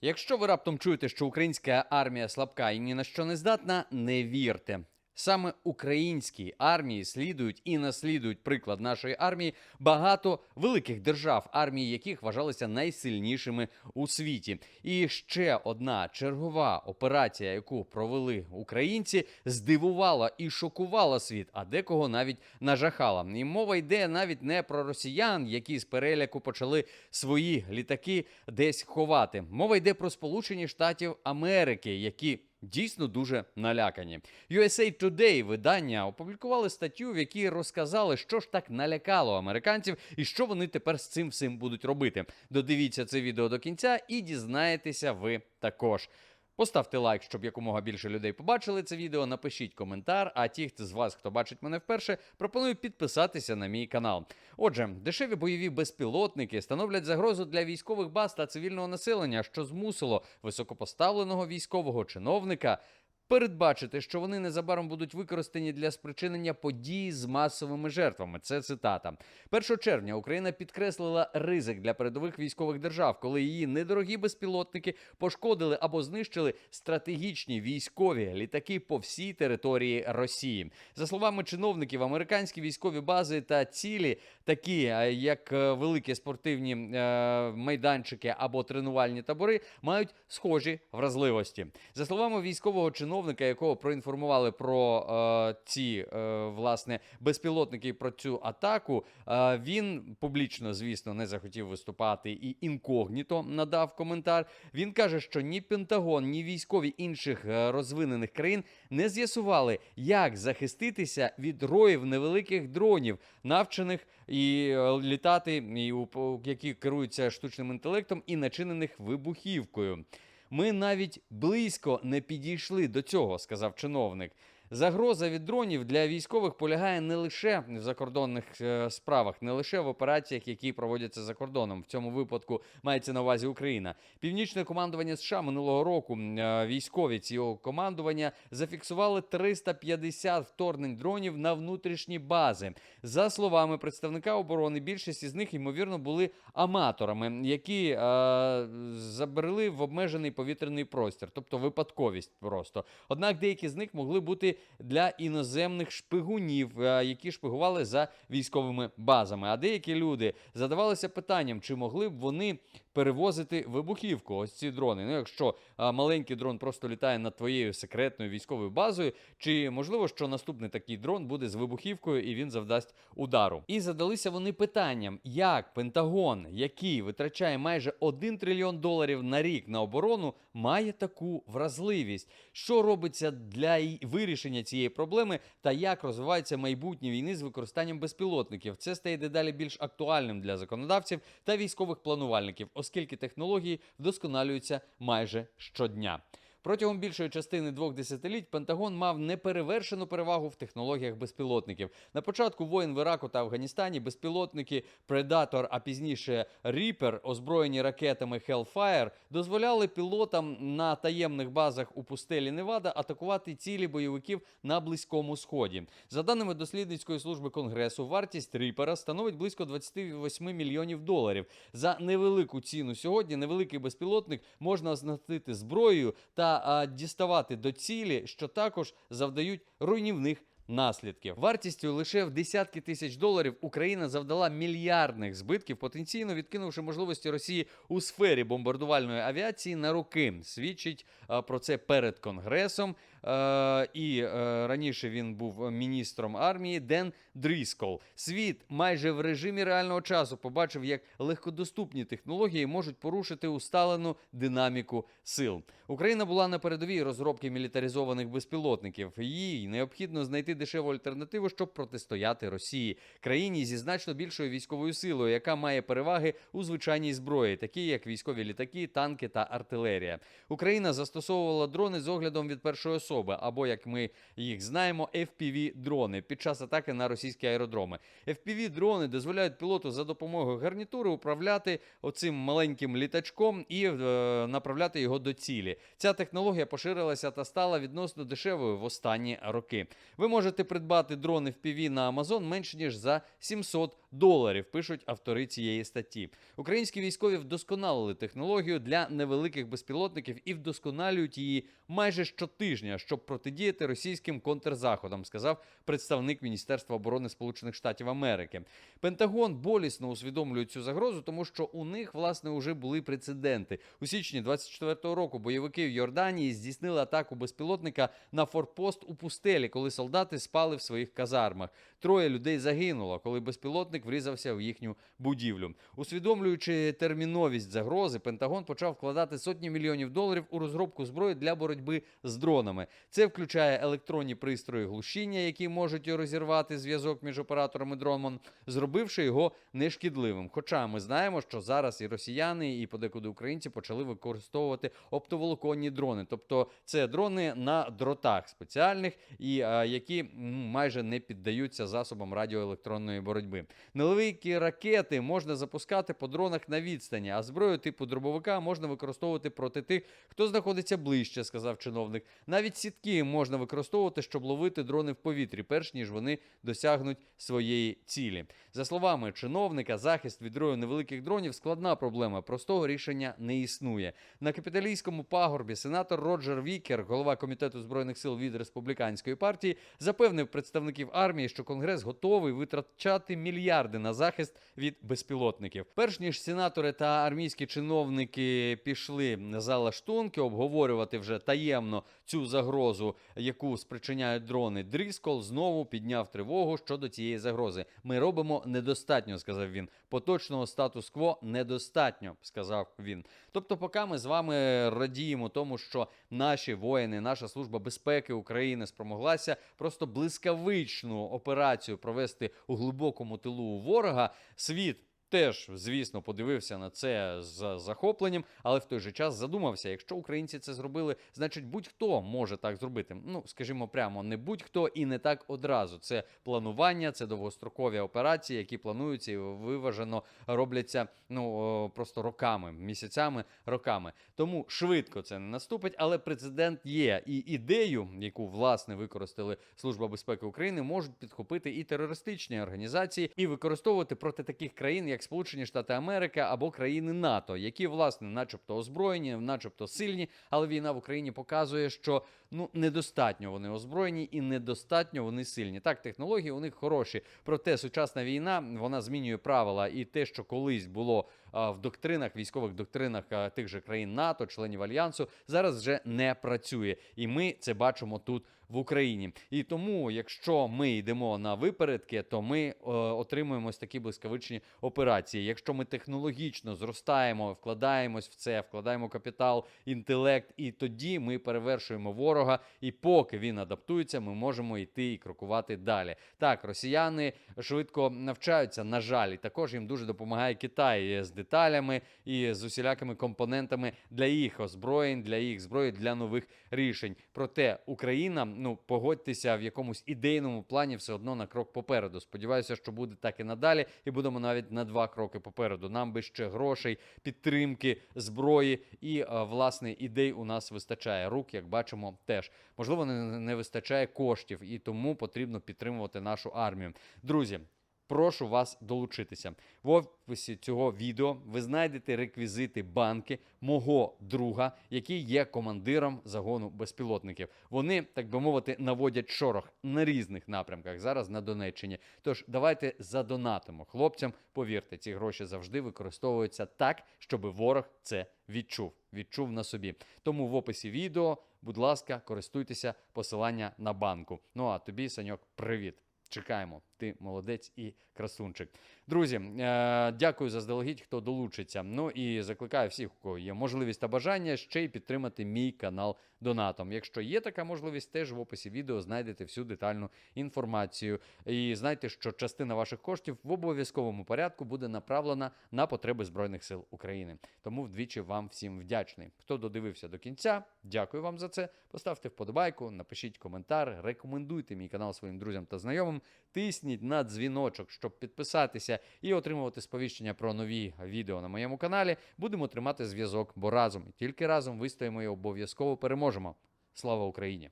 Якщо ви раптом чуєте, що українська армія слабка і ні на що не здатна, не вірте. Саме українській армії слідують і наслідують приклад нашої армії багато великих держав, армії яких вважалися найсильнішими у світі. І ще одна чергова операція, яку провели українці, здивувала і шокувала світ, а декого навіть нажахала. І мова йде навіть не про росіян, які з переляку почали свої літаки десь ховати. Мова йде про Сполучені Штатів Америки, які дійсно дуже налякані. USA Today видання опублікували статтю, в якій розказали, що ж так налякало американців і що вони тепер з цим всім будуть робити. Додивіться це відео до кінця і дізнаєтеся ви також. Поставте лайк, щоб якомога більше людей побачили це відео. Напишіть коментар. А ті, хто з вас, хто бачить мене вперше, пропоную підписатися на мій канал. Отже, дешеві бойові безпілотники становлять загрозу для військових баз та цивільного населення, що змусило високопоставленого військового чиновника. Передбачити, що вони незабаром будуть використані для спричинення подій з масовими жертвами. Це цитата. 1 червня Україна підкреслила ризик для передових військових держав, коли її недорогі безпілотники пошкодили або знищили стратегічні військові літаки по всій території Росії. За словами чиновників, американські військові бази та цілі, такі е, як е, великі спортивні е, майданчики або тренувальні табори, мають схожі вразливості. За словами військового чиновника, якого проінформували про е, ці е, власне безпілотники про цю атаку, е, він публічно, звісно, не захотів виступати і інкогніто надав коментар. Він каже, що ні Пентагон, ні військові інших е, розвинених країн не з'ясували, як захиститися від роїв невеликих дронів, навчених і е, літати, і які керуються штучним інтелектом і начинених вибухівкою. Ми навіть близько не підійшли до цього, сказав чиновник. Загроза від дронів для військових полягає не лише в закордонних е, справах, не лише в операціях, які проводяться за кордоном. В цьому випадку мається на увазі Україна. Північне командування США минулого року е, військові цього командування зафіксували 350 вторгнень дронів на внутрішні бази. За словами представника оборони, більшість із них ймовірно були аматорами, які е, забрели в обмежений повітряний простір, тобто випадковість просто. Однак деякі з них могли бути для іноземних шпигунів, е, які шпигували за військовими базами. А деякі люди задавалися питанням, чи могли б вони перевозити вибухівку. Ось ці дрони. Ну, якщо а, маленький дрон просто літає над твоєю секретною військовою базою, чи можливо, що наступний такий дрон буде з вибухівкою і він завдасть удару? І задалися вони питанням, як Пентагон, який витрачає майже 1 трильйон доларів на рік на оборону, має таку вразливість, що робиться для вирішення цієї проблеми, та як розвиваються майбутні війни з використанням безпілотників. Це стає дедалі більш актуальним для законодавців та військових планувальників, оскільки технології вдосконалюються майже щодня. Протягом більшої частини двох десятиліть Пентагон мав неперевершену перевагу в технологіях безпілотників. На початку воєн в Іраку та Афганістані безпілотники Predator, а пізніше Reaper, озброєні ракетами Hellfire, дозволяли пілотам на таємних базах у пустелі Невада атакувати цілі бойовиків на Близькому Сході. За даними дослідницької служби Конгресу, вартість Reaper становить близько 28 мільйонів доларів. За невелику ціну сьогодні невеликий безпілотник можна оснастити зброєю та а, діставати до цілі, що також завдають руйнівних. Наслідків вартістю лише в десятки тисяч доларів Україна завдала мільярдних збитків, потенційно відкинувши можливості Росії у сфері бомбардувальної авіації на роки. Свідчить про це перед конгресом. Е, і е, раніше він був міністром армії Ден Дріскол. Світ майже в режимі реального часу побачив, як легкодоступні технології можуть порушити усталену динаміку сил. Україна була на передовій розробки мілітаризованих безпілотників. Їй необхідно знайти дешеву альтернативу, щоб протистояти Росії, країні зі значно більшою військовою силою, яка має переваги у звичайній зброї, такі як військові літаки, танки та артилерія. Україна застосовувала дрони з оглядом від першої особи, або як ми їх знаємо, fpv дрони під час атаки на російські аеродроми. fpv дрони дозволяють пілоту за допомогою гарнітури управляти оцим маленьким літачком і е, направляти його до цілі. Ця технологія поширилася та стала відносно дешевою в останні роки. Ви можете придбати дрони FPV на Amazon менше ніж за 700 доларів. Пишуть автори цієї статті. Українські військові вдосконалили технологію для невеликих безпілотників і вдосконалюють її майже щотижня, щоб протидіяти російським контрзаходам, сказав представник Міністерства оборони Сполучених Штатів Америки. Пентагон болісно усвідомлює цю загрозу, тому що у них власне уже були прецеденти. У січні 24-го року бойовики в Йорданії здійснили атаку безпілотника на форпост у пустелі, коли солдати спали в своїх казармах. Троє людей загинуло, коли безпілотник врізався в їхню будівлю. Усвідомлюючи терміновість загрози, Пентагон почав вкладати сотні мільйонів доларів у розробку зброї для боротьби з дронами. Це включає електронні пристрої глушіння, які можуть розірвати зв'язок між операторами дроном, зробивши його нешкідливим. Хоча ми знаємо, що зараз і росіяни, і подекуди українці почали використовувати оптоволоконні дрони, тобто це дрони на дротах спеціальних, і а, які майже не піддаються засобам радіоелектронної боротьби. Невеликі ракети можна запускати по дронах на відстані, а зброю типу дробовика можна використовувати проти тих, хто знаходиться ближче, сказав чиновник. Навіть сітки можна використовувати, щоб ловити дрони в повітрі, перш ніж вони досягнуть своєї цілі. За словами чиновника, захист від рою невеликих дронів складна проблема. Простого рішення не існує. На капіталійському пагорбі сенатор Роджер Вікер, голова комітету збройних сил від республіканської партії, запевнив представників армії, що конгрес готовий витрачати мільярди на захист від безпілотників. Перш ніж сенатори та армійські чиновники пішли за лаштунки обговорювати вже таємно цю загрозу, яку спричиняють дрони. Дріскол знову підняв тривогу щодо цієї загрози. Ми робимо недостатньо, сказав він. Поточного статус-кво недостатньо, сказав він. Тобто, поки ми з вами радіємо тому, що наші воїни, наша служба безпеки України спромоглася просто блискавичну операцію провести у глибокому тилу у ворога. Світ теж, звісно, подивився на це з захопленням, але в той же час задумався: якщо українці це зробили, значить будь-хто може так зробити. Ну, скажімо прямо, не будь-хто і не так одразу. Це планування, це довгострокові операції, які плануються і виважено робляться ну просто роками, місяцями, роками. Тому швидко це не наступить, але прецедент є. І ідею, яку власне використали Служба безпеки України, можуть підхопити і терористичні організації і використовувати проти таких країн, як Сполучені Штати Америки або країни НАТО, які власне, начебто, озброєні, начебто сильні, але війна в Україні показує, що ну недостатньо вони озброєні і недостатньо вони сильні. Так, технології у них хороші. Проте сучасна війна вона змінює правила, і те, що колись було а, в доктринах, військових доктринах а, тих же країн НАТО, членів альянсу, зараз вже не працює. І ми це бачимо тут в Україні. І тому, якщо ми йдемо на випередки, то ми е, отримуємо ось такі блискавичні операції. Якщо ми технологічно зростаємо, вкладаємось в це, вкладаємо капітал, інтелект, і тоді ми перевершуємо ворога. І поки він адаптується, ми можемо йти і крокувати далі. Так, росіяни швидко навчаються, на жаль, і також їм дуже допомагає Китай з деталями і з усілякими компонентами для їх озброєнь, для їх зброї, для нових рішень. Проте Україна, ну погодьтеся, в якомусь ідейному плані все одно на крок попереду. Сподіваюся, що буде так і надалі, і будемо навіть на два кроки попереду. Нам би ще грошей, підтримки, зброї і е, власне ідей у нас вистачає. Рук, як бачимо, теж можливо не, не вистачає коштів, і тому потрібно підтримувати нашу армію. Друзі. Прошу вас долучитися. В описі цього відео ви знайдете реквізити банки мого друга, який є командиром загону безпілотників. Вони, так би мовити, наводять шорох на різних напрямках зараз на Донеччині. Тож давайте задонатимо хлопцям. Повірте, ці гроші завжди використовуються так, щоб ворог це відчув. Відчув на собі. Тому в описі відео, будь ласка, користуйтеся посилання на банку. Ну а тобі, Саньок, привіт. Чекаємо, ти молодець і красунчик. Друзі, е- дякую заздалегідь, хто долучиться. Ну і закликаю всіх, у кого є можливість та бажання ще й підтримати мій канал донатом. Якщо є така можливість, теж в описі відео знайдете всю детальну інформацію. І знайте, що частина ваших коштів в обов'язковому порядку буде направлена на потреби Збройних сил України. Тому вдвічі вам всім вдячний. Хто додивився до кінця, дякую вам за це. Поставте вподобайку, напишіть коментар, рекомендуйте мій канал своїм друзям та знайомим. Тисніть на дзвіночок, щоб і отримувати сповіщення про нові відео на моєму каналі. Будемо тримати зв'язок, бо разом і тільки разом вистоїмо і обов'язково переможемо. Слава Україні!